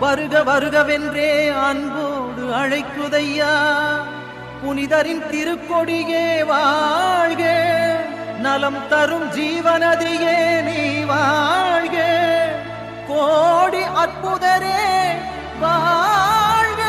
வருக வருகவென்றே அன்போடு அழைக்குதையா. புனிதரின் திருக்கொடியே வாழ்க. நலம் தரும் ஜீவனதியே நீ வாழ்க. கோடி அற்புதரே வாழ்க.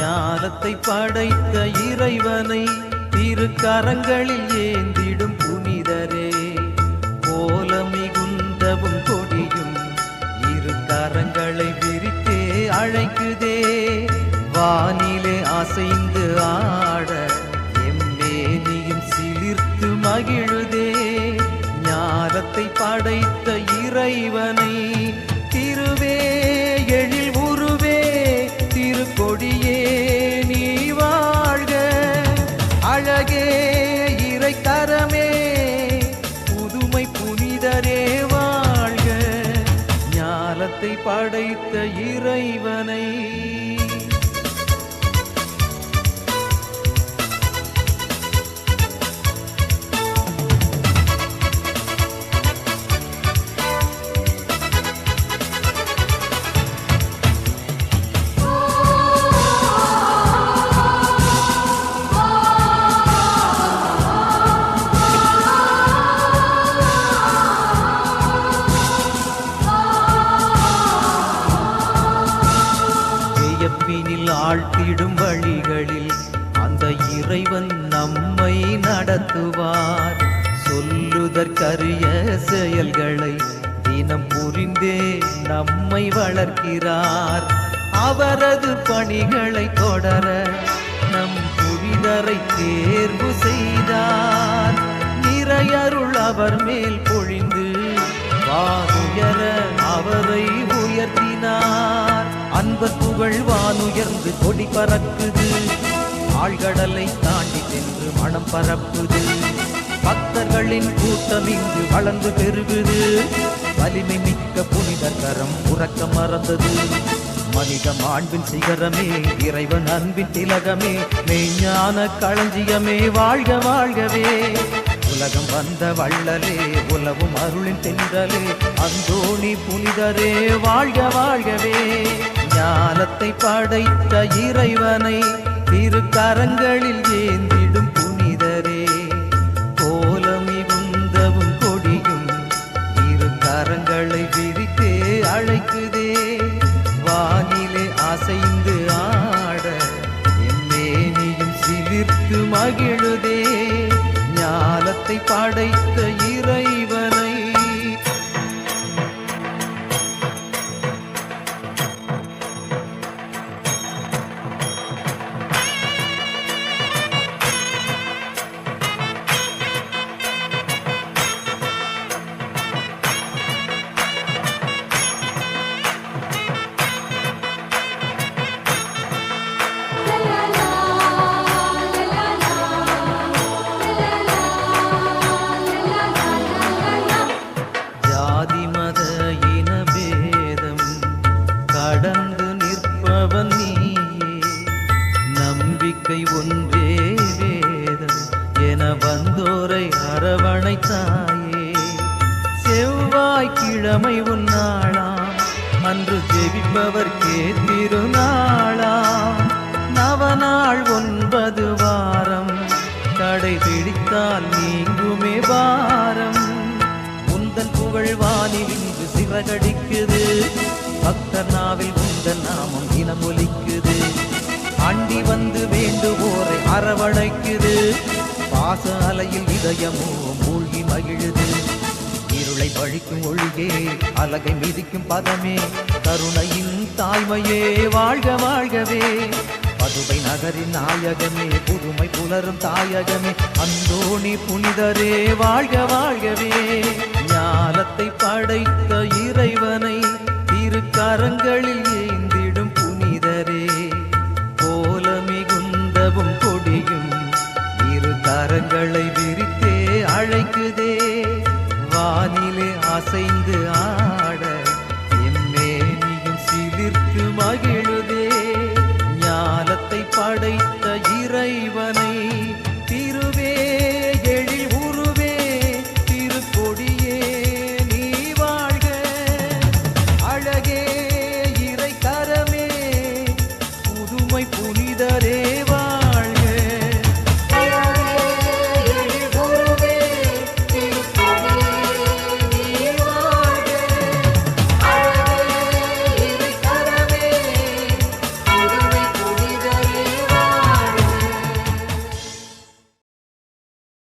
ஞானத்தை படைத்த கரங்களில் ஏந்திடும் புனிதரே போல மிகுந்தவும் கொடியும் இரு கரங்களை விரித்தே அழைக்குதே. வானிலே அசைந்து ஆட எம்மேனியும் சிலிர்த்து மகிழுதே. ஞானத்தை படைத்த இறைவனை திருவே படைத்த இறைவனை இறைவன் நம்மை நடத்துவார். சொல்லுதற்கரிய செயல்களை தினம் புரிந்தே நம்மை வளர்க்கிறார். அவரது பணிகளை தொடர நம் புரிதரை தேர்வு செய்தார். நிறையருள் அவர் மேல் பொழிந்து வானுயர அவரை உயர்த்தினார். அன்பர் புகழ் வானுயர்ந்து கொடி பறக்குது. ஆழ்கடலை தாண்டி சென்று மனம் பரப்புது. பக்தர்களின் கூட்டம் இங்கு வளர்ந்து பெருகுது. வலிமை மிக்க புனிதர் கரம் உறக்க மறந்தது. மனித மாண்பின் சிகரமே இறைவன் அன்பின் திலகமே மெய்ஞான களஞ்சியமே வாழ்க வாழ்கவே. உலகம் வந்த வள்ளலே உலவும் அருளின் தென்றலே அந்தோணி புனிதரே வாழ்க வாழ்கவே. ஞானத்தை படைத்த இறைவனை திருக்கரங்களில் ஏந்திடும் புனிதரே. கோலமிகுந்தவும் கொடியும் இரு கரங்களை விரித்தே அழைக்குதே. வானிலே அசைந்து ஆட எம்மேனியும் சிலிர்த்து மகிழுதே. ஞானத்தை படைத்த தாயே செவ்வாய் கிழமை உன்னாளாம். அன்று ஜெபிப்பவர்க்கே திருநாளாம் நவநாள் ஒன்பது வாரம் கடைபிடித்தால் நீங்குமே வாரம் உந்தன் புகழ் வானில் இன்று சிறகடிக்குது பக்தர் நாவில் உந்தன் நாமம் தினம் ஒலிக்குது அண்டி வந்து வேண்டுவோரை அரவணைக்குது. பாச அலையில் இதயமோ மூழ்கி மகிழுது. இருளை பழிக்கும் ஒழுகே அலகை மிதிக்கும் பதமே. கருணையின் தாய்மையே வாழ்க வாழ்கவே. பதுவை நகரின் நாயகமே புதுமை புலரும் தாயகமே. அந்தோணி புனிதரே வாழ்க வாழ்கவே. அழைக்குதே வானிலே அசைந்து ஆ